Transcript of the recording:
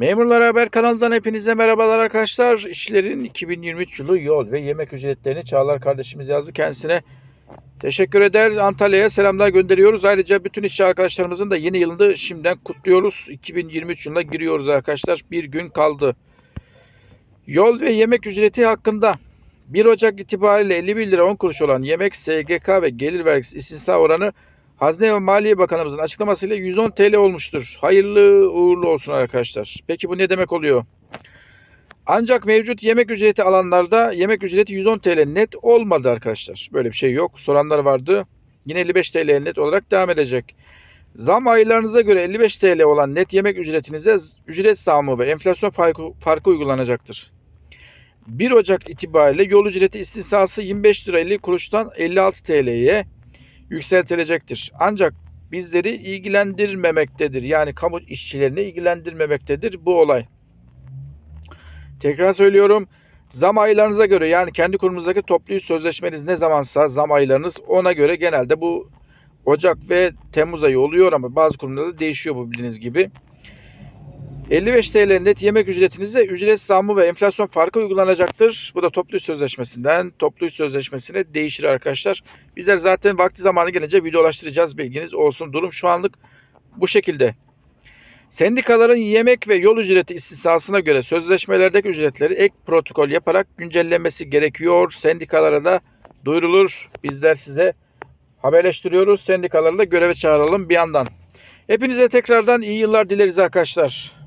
Memurlar Haber kanalından hepinize merhabalar arkadaşlar. İşlerin 2023 yılı yol ve yemek ücretlerini Çağlar kardeşimiz yazdı. Kendisine teşekkür eder. Antalya'ya selamlar gönderiyoruz. Ayrıca bütün işçi arkadaşlarımızın da yeni yılını şimdiden kutluyoruz. 2023 yılına giriyoruz arkadaşlar. Bir gün kaldı. Yol ve yemek ücreti hakkında 1 Ocak itibariyle 51 lira 10 kuruş olan yemek, SGK ve gelir vergisi istisna oranı Hazine ve Maliye Bakanımızın açıklamasıyla 110 TL olmuştur. Hayırlı uğurlu olsun arkadaşlar. Peki bu ne demek oluyor? Ancak mevcut yemek ücreti alanlarda yemek ücreti 110 TL net olmadı arkadaşlar. Böyle bir şey yok. Soranlar vardı. Yine 55 TL net olarak devam edecek. Zam aylarınıza göre 55 TL olan net yemek ücretinize ücret zammı ve enflasyon farkı, farkı uygulanacaktır. 1 Ocak itibariyle yol ücreti istisnası 25 lira 50 kuruştan 56 TL'ye yükseltilecektir. Ancak bizleri ilgilendirmemektedir. Yani kamu işçilerini ilgilendirmemektedir bu olay. Tekrar söylüyorum. Zam aylarınıza göre yani kendi kurumunuzdaki toplu sözleşmeniz ne zamansa zam aylarınız ona göre genelde bu Ocak ve Temmuz ayı oluyor ama bazı kurumlarda değişiyor bu bildiğiniz gibi. 55 TL net yemek ücretinize ücret zammı ve enflasyon farkı uygulanacaktır. Bu da toplu sözleşmesinden toplu sözleşmesine değişir arkadaşlar. Bizler zaten vakti zamanı gelince videolaştıracağız bilginiz olsun. Durum şu anlık bu şekilde. Sendikaların yemek ve yol ücreti istisnasına göre sözleşmelerdeki ücretleri ek protokol yaparak güncellenmesi gerekiyor. Sendikalara da duyurulur. Bizler size haberleştiriyoruz. Sendikaları da göreve çağıralım bir yandan. Hepinize tekrardan iyi yıllar dileriz arkadaşlar.